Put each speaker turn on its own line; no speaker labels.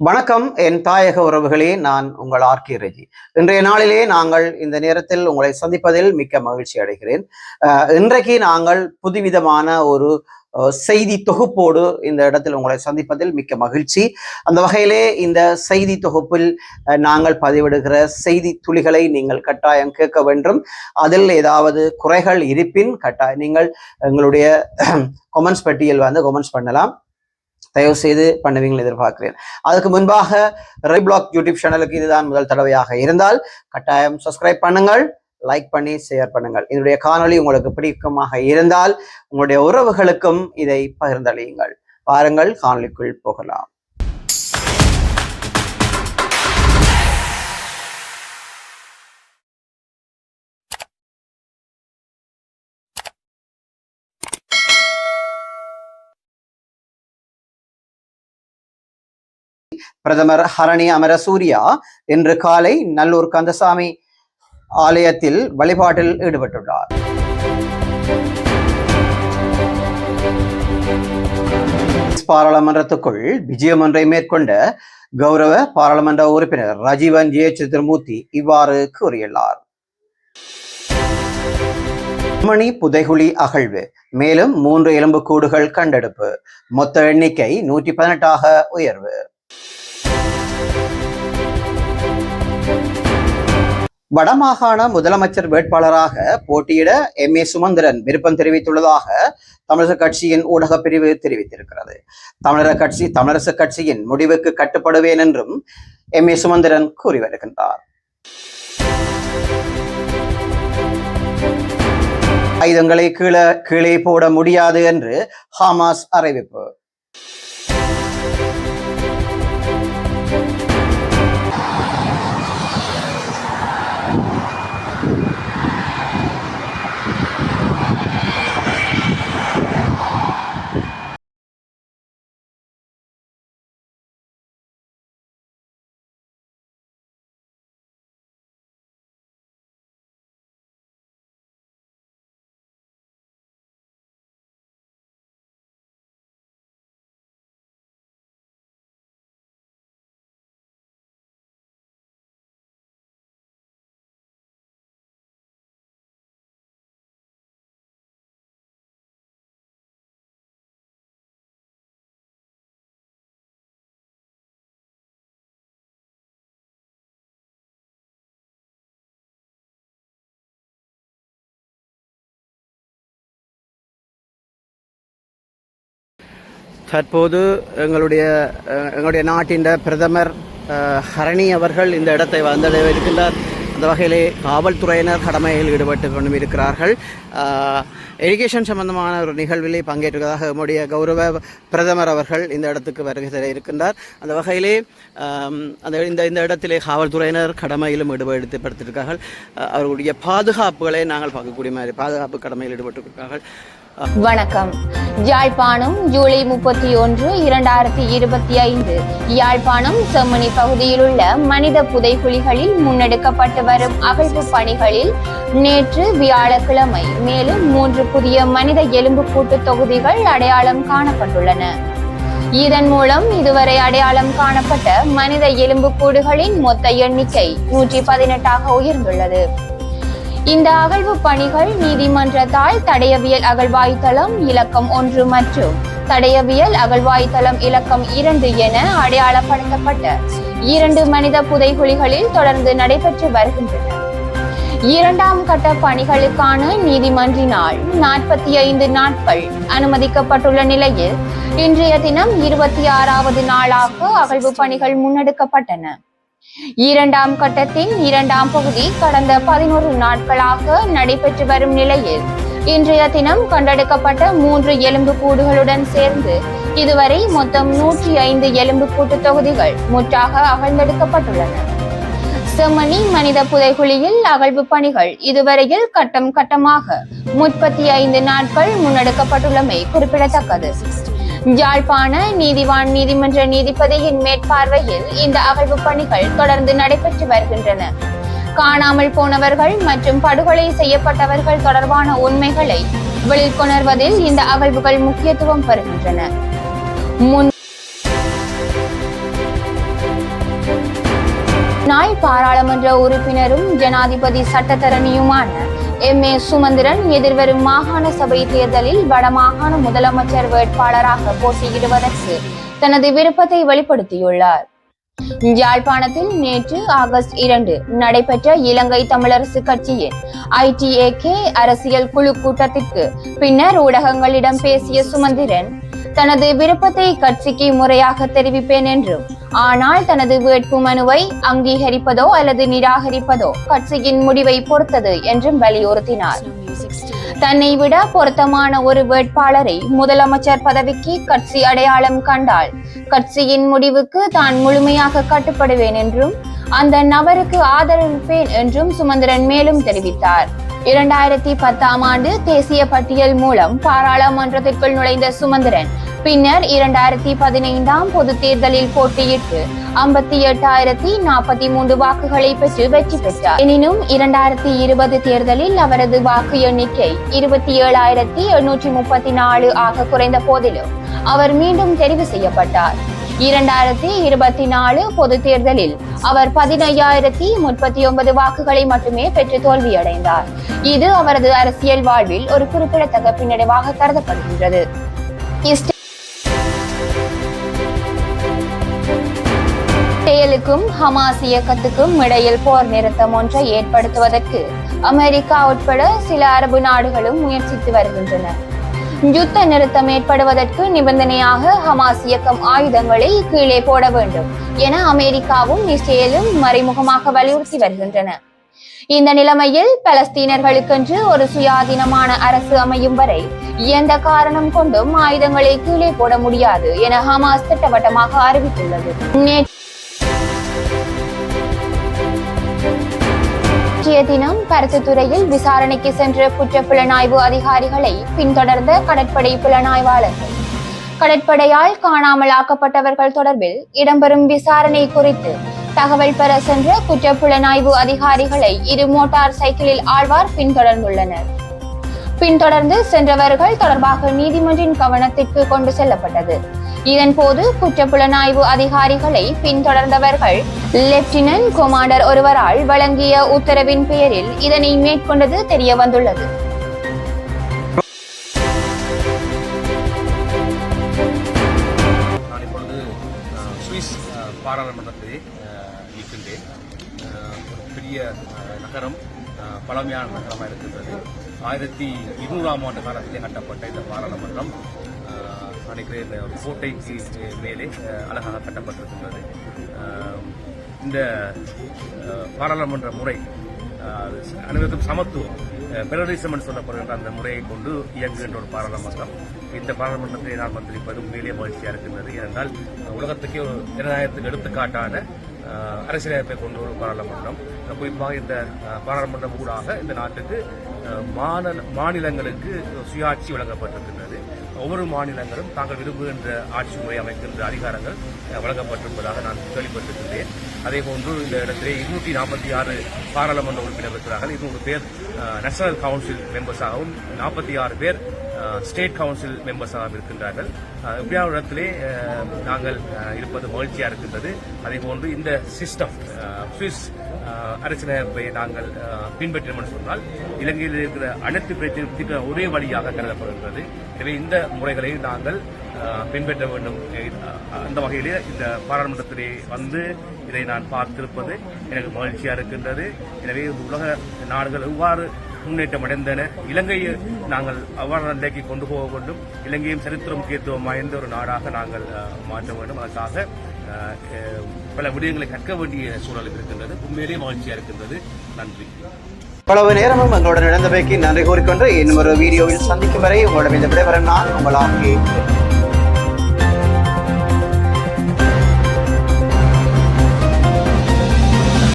வணக்கம் என் தாயக உறவுகளே நான் உங்கள் ஆர்கே ரஜி. இன்றைய நாளிலே நாங்கள் இந்த நேரத்தில் உங்களை சந்திப்பதில் மிக்க மகிழ்ச்சி அடைகிறேன். அஹ், இன்றைக்கு நாங்கள் புதுவிதமான ஒரு செய்தி தொகுப்போடு இந்த இடத்தில் உங்களை சந்திப்பதில் மிக்க மகிழ்ச்சி. அந்த வகையிலே இந்த செய்தி தொகுப்பில் நாங்கள் பதிவிடுகிற செய்தி துளிகளை நீங்கள் கட்டாயம் கேட்க வேண்டும். அதில் ஏதாவது குறைகள் இருப்பின் கட்டாயம் நீங்கள் எங்களுடைய கொமெண்ட்ஸ் பெட்டியில் வந்து கொமெண்ட்ஸ் பண்ணலாம். தயவு செய்து பண்ணுவீங்கள் எதிர்பார்க்கிறேன். அதுக்கு முன்பாக ரை பிளாக் யூடியூப் சேனலுக்கு இதுதான் முதல் தடவையாக இருந்தால் கட்டாயம் சப்ஸ்கிரைப் பண்ணுங்கள் லைக் பண்ணி ஷேர் பண்ணுங்கள். இதனுடைய காணொலி உங்களுக்கு பிடிக்குமாக இருந்தால் உங்களுடைய உறவுகளுக்கும் இதை பகிர்ந்தளியுங்கள். பாருங்கள் காணொலிக்குள் போகலாம். பிரதமர் ஹரணி அமரசூரியா இன்று காலை நல்லூர் கந்தசாமி ஆலயத்தில் வழிபாட்டில் ஈடுபட்டுள்ளார். பாராளுமன்றத்துக்குள் விஜயம் ஒன்றை மேற்கொண்ட கௌரவ பாராளுமன்ற உறுப்பினர் ரஜீவன் ஜே சந்திரமூர்த்தி இவ்வாறு கூறியுள்ளார். மணி புதைகுழி அகழ்வு மேலும் மூன்று எலும்புக்கூடுகள் கண்டெடுப்பு மொத்த எண்ணிக்கை நூற்றி பதினெட்டாக உயர்வு. வடமாகாண முதலமைச்சர் வேட்பாளராக போட்டியிட எம். ஏ. சுமந்திரன் விருப்பம் தெரிவித்துள்ளதாக தமிழக கட்சியின் ஊடகப் பிரிவு தெரிவித்திருக்கிறது. தமிழக கட்சி தமிழரசு கட்சியின் முடிவுக்கு கட்டுப்படுவேன் என்றும் எம். ஏ. சுமந்திரன் கூறி வருகின்றார். ஆயுதங்களை கீழே கீழே போட முடியாது என்று ஹாமாஸ் அறிவிப்பு. தற்போது எங்களுடைய எங்களுடைய நாட்டின் பிரதமர் ஹரணி அவர்கள் இந்த இடத்தை வந்தடைய இருக்கின்றார் அந்த வகையிலே காவல்துறையினர் கடமையில் ஈடுபட்டு கொண்டும் இருக்கிறார்கள். எஜுகேஷன் சம்பந்தமான ஒரு நிகழ்விலே பங்கேற்றுவதாக நம்முடைய கௌரவ பிரதமர் அவர்கள் இந்த இடத்துக்கு வருகை தர இருக்கின்றார். அந்த வகையிலே அந்த இந்த இந்த இடத்திலே காவல்துறையினர் கடமையிலும் ஈடுபடுத்தப்படுத்திருக்கார்கள் அவர்களுடைய பாதுகாப்புகளை நாங்கள் பார்க்கக்கூடிய மாதிரி பாதுகாப்பு கடமையில் ஈடுபட்டிருக்கிறார்கள்.
வணக்கம். யாழ்ப்பாணம் ஜூலை முப்பத்தி ஒன்று இரண்டாயிரத்தி இருபத்தி ஐந்து. யாழ்ப்பாணம் செம்மணி பகுதியில் உள்ள மனித புதைகுழிகளில் முன்னெடுக்கப்பட்டு வரும் அகழ்வு பணிகளில் நேற்று வியாழக்கிழமை மேலும் மூன்று புதிய மனித எலும்புக்கூட்டு தொகுதிகள் அடையாளம் காணப்பட்டுள்ளன. இதன் மூலம் இதுவரை அடையாளம் காணப்பட்ட மனித எலும்புக்கூடுகளின் மொத்த எண்ணிக்கை நூற்றி பதினெட்டாக உயர்ந்துள்ளது. இந்த அகழ்வு பணிகள் நீதிமன்றத்தால் தடையவியல் அகழ்வாய்த்தளம் இலக்கம் ஒன்று மற்றும் தடையவியல் அகழ்வாய்த்தளம் இலக்கம் இரண்டு என அடையாளப்படுத்தப்பட்ட இரண்டு மனித புதைகுழிகளில் தொடர்ந்து நடைபெற்று வருகின்றன. இரண்டாம் கட்ட பணிகளுக்கான நீதிமன்றினால் நாற்பத்தி ஐந்து நாட்கள் அனுமதிக்கப்பட்டுள்ள நிலையில் இன்றைய தினம் இருபத்தி ஆறாவது நாளாக அகழ்வு பணிகள் முன்னெடுக்கப்பட்டன. இரண்டாம் கட்டத்தின் இரண்டாம் பகுதி கடந்த பதினோரு நாட்களாக நடைபெற்று வரும் நிலையில் இன்றைய தினம் கண்டெடுக்கப்பட்ட மூன்று எலும்பு கூடுகளுடன் சேர்ந்து இதுவரை மொத்தம் நூற்றி ஐந்து எலும்பு கூட்டு தொகுதிகள் முற்றாக அகழ்ந்தெடுக்கப்பட்டுள்ளன. செம்மணி மனித புதைகுழியில் அகழ்வு பணிகள் இதுவரையில் கட்டம் கட்டமாக முப்பத்தி ஐந்து நாட்கள் முன்னெடுக்கப்பட்டுள்ளமை குறிப்பிடத்தக்கது. யாழ்ப்பாண நீதிவான் நீதிமன்ற நீதிபதியின் மேற்பார்வையில் இந்த அகழ்வு பணிகள் தொடர்ந்து நடைபெற்று வருகின்றன. காணாமல் போனவர்கள் மற்றும் படுகொலை செய்யப்பட்டவர்கள் தொடர்பான உண்மைகளை வெளிக்கொணர்வதில் இந்த அகழ்வுகள் முக்கியத்துவம் பெறுகின்றன. முன் முன்னாள் பாராளுமன்ற உறுப்பினரும் ஜனாதிபதி சட்டத்தரணியுமான எம். ஏ. சுமந்திரன் எதிர்வரும் மாகாண சபை தேர்தலில் வடமாகாண முதலமைச்சர் வேட்பாளராக போட்டியிடுவதற்கு தனது விருப்பத்தை வெளிப்படுத்தியுள்ளார். யாழ்ப்பாணத்தில் நேற்று ஆகஸ்ட் இரண்டு நடைபெற்ற இலங்கை தமிழரசு கட்சியின் ஐடிஏகே அரசியல் குழு கூட்டத்திற்கு பின்னர் ஊடகங்களிடம் பேசிய சுமந்திரன் தனது விருப்பத்தை கட்சிக்கு முறையாக தெரிவிப்பேன் என்றும் ஆனால் தனது வேட்பு மனுவை அங்கீகரிப்பதோ அல்லது நிராகரிப்பதோ கட்சியின் முடிவை பொறுத்தது என்றும் வலியுறுத்தினார். தன்னை விட பொருத்தமான ஒரு வேட்பாளரை முதலமைச்சர் பதவிக்கு கட்சி அடையாளம் கண்டால் கட்சியின் முடிவுக்கு தான் முழுமையாக கட்டுப்படுவேன் என்றும் அந்த நபருக்கு ஆதரவிப்பேன் என்றும் சுமந்திரன் மேலும் தெரிவித்தார். இரண்டாயிரத்தி பத்தாம் ஆண்டு தேசிய பட்டியல் மூலம் பாராளுமன்றத்திற்குள் நுழைந்த சுமந்திரன் பின்னர் இரண்டாயிரத்தி பதினைந்தாம் பொது தேர்தலில் போட்டியிட்டு ஐம்பத்தி எட்டாயிரத்தி நாற்பத்தி மூன்று வாக்குகளை பெற்று வெற்றி பெற்றார். எனினும் இரண்டாயிரத்தி இருபது தேர்தலில் அவரது வாக்கு எண்ணிக்கை இருபத்தி ஏழாயிரத்தி எண்ணூற்றி முப்பத்தி நாலு ஆக குறைந்த போதிலும் அவர் மீண்டும் தெரிவு செய்யப்பட்டார். இரண்டாயிரத்தி இருபத்தி நாலு பொது தேர்தலில் அவர் பதினையாயிரத்தி முப்பத்தி ஒன்பது வாக்குகளை மட்டுமே பெற்று தோல்வியடைந்தார். இது அவரது அரசியல் வாழ்வில் ஒரு குறிப்பிடத்தக்க பின்னடைவாக கருதப்படுகின்றது. இஸ்ரேலுக்கும் ஹமாஸ் இயக்கத்துக்கும் இடையில் போர் நிறுத்தம் ஒன்றை ஏற்படுத்துவதற்கு அமெரிக்கா உட்பட சில அரபு நாடுகளும் முயற்சித்து வருகின்றன. யுத்த நிறுத்தம் ஏற்படுவதற்கு நிபந்தனையாக ஹமாஸ் இயக்கம் ஆயுதங்களை கீழே போட வேண்டும் என அமெரிக்காவும் இஸ்ரேலும் மறைமுகமாக வலியுறுத்தி வருகின்றன. இந்த நிலைமையில் பலஸ்தீனர்களுக்கென்று ஒரு சுயாதீனமான அரசு அமையும் வரை எந்த காரணம் கொண்டும் ஆயுதங்களை கீழே போட முடியாது என ஹமாஸ் திட்டவட்டமாக அறிவித்துள்ளது. நேற்றைய தினம் பருத்தித்துறையில் விசாரணைக்கு சென்ற குற்றப்புலனாய்வு அதிகாரிகளை பின்தொடர்ந்த கடற்படை புலனாய்வாளர்கள். கடற்படையால் காணாமல் ஆக்கப்பட்டவர்கள் தொடர்பில் இடம்பெறும் விசாரணை குறித்து தகவல் பெற சென்ற குற்றப்புலனாய்வு அதிகாரிகளை இரு மோட்டார் சைக்கிளில் ஆழ்வார் பின்தொடர்ந்துள்ளனர். பின்தொடர்ந்து சென்றவர்கள் தொடர்பாக நீதிமன்றின் கவனத்திற்கு கொண்டு செல்லப்பட்டது. இதன்போது குற்றப்புலனாய்வு அதிகாரிகளை பின்தொடர்ந்தவர்கள் லெப்டினன்ட் கொமாண்டர் ஒருவரால் வழங்கிய உத்தரவின் பெயரில் இதனை மேற்கொண்டது தெரிய வந்துள்ளது
சுவிஸ் அஹ், பாராளுமன்றத்தை இருக்கின்றேன் ஒரு பெரிய நகரம் பழமையான நகரமாக இருக்கின்றது. ஆயிரத்தி இருநூறாம் ஆண்டு காலத்திலே கட்டப்பட்ட இந்த பாராளுமன்றம் நினைக்கிறேன் இந்த ஒரு கோட்டைக்கு மேலே அழகாக கட்டப்பட்டிருக்கின்றது. இந்த பாராளுமன்ற முறை அனைவருக்கும் சமத்துவம் பெரரிசம் என்று சொல்லப்படுகின்ற அந்த முறையை கொண்டு இயங்குகின்ற ஒரு பாராளுமன்றம். இந்த பாராளுமன்றத்தை நான் வந்திருப்பது உண்மையிலேயே மகிழ்ச்சியாக இருக்கின்றது. ஏனென்றால் உலகத்துக்கே ஒரு ஜனநாயகத்துக்கு எடுத்துக்காட்டான அரசியலமைப்பை கொண்டு வரும் பாராளுமன்றம். குறிப்பாக இந்த பாராளுமன்றம் ஊடாக இந்த நாட்டுக்கு மாநில மாநிலங்களுக்கு சுயாட்சி வழங்கப்பட்டிருக்கின்றது. ஒவ்வொரு மாநிலங்களும் தாங்கள் விரும்புகின்ற ஆட்சி முறை அமைக்கின்ற அதிகாரங்கள் வழங்கப்பட்டிருப்பதாக நான் கேள்விப்பட்டிருக்கின்றேன். அதே போன்று இந்த இடத்திலே இருநூற்றி நாற்பத்தி ஆறு பாராளுமன்ற உறுப்பினர் இருக்கிறார்கள். இருநூறு பேர் நேஷனல் கவுன்சில் மெம்பர்ஸாகவும் நாற்பத்தி ஆறு பேர் ஸ்டேட் கவுன்சில் மெம்பர்ஸாக இருக்கின்றார்கள். அஹ், இப்படியான இடத்திலே நாங்கள் இருப்பது மகிழ்ச்சியாக இருக்கின்றது. அதே போன்று இந்த சிஸ்டம் சுவிஸ் அஹ், அரசியலமைப்பை நாங்கள் பின்பற்றினோம் என்று சொன்னால் இலங்கையில் இருக்கிற அனைத்து பிரச்சனையும் ஒரே வழியாக கருதப்படுகின்றது. எனவே இந்த முறைகளை நாங்கள் பின்பற்ற வேண்டும். அந்த வகையிலே இந்த பாராளுமன்றத்திலே வந்து இதை நான் பார்த்திருப்பது எனக்கு மகிழ்ச்சியாக இருக்கின்றது. எனவே உலக நாடுகள் எவ்வாறு முன்னேற்றம் அடைந்தன இலங்கையை நாங்கள் அவ்வாறு நிலைக்கு கொண்டு போக வேண்டும். இலங்கையும் சரித்திர முக்கியத்துவம் வாய்ந்த ஒரு நாடாக நாங்கள் மாற்ற வேண்டும். அதற்காக பல விடயங்களை கற்க வேண்டிய சூழல் இருக்கின்றது. உண்மையிலேயே மகிழ்ச்சியா இருக்கின்றது. நன்றி.
இவ்வளவு நேரமும் எங்களுடன் இழந்தவைக்கு நன்றி கூறிக்கொண்டு இன்னும் ஒரு வீடியோவில் சந்திக்கும் வரை உங்களிடம் இந்த விடைபெற நான் உங்கள் ஆர்கே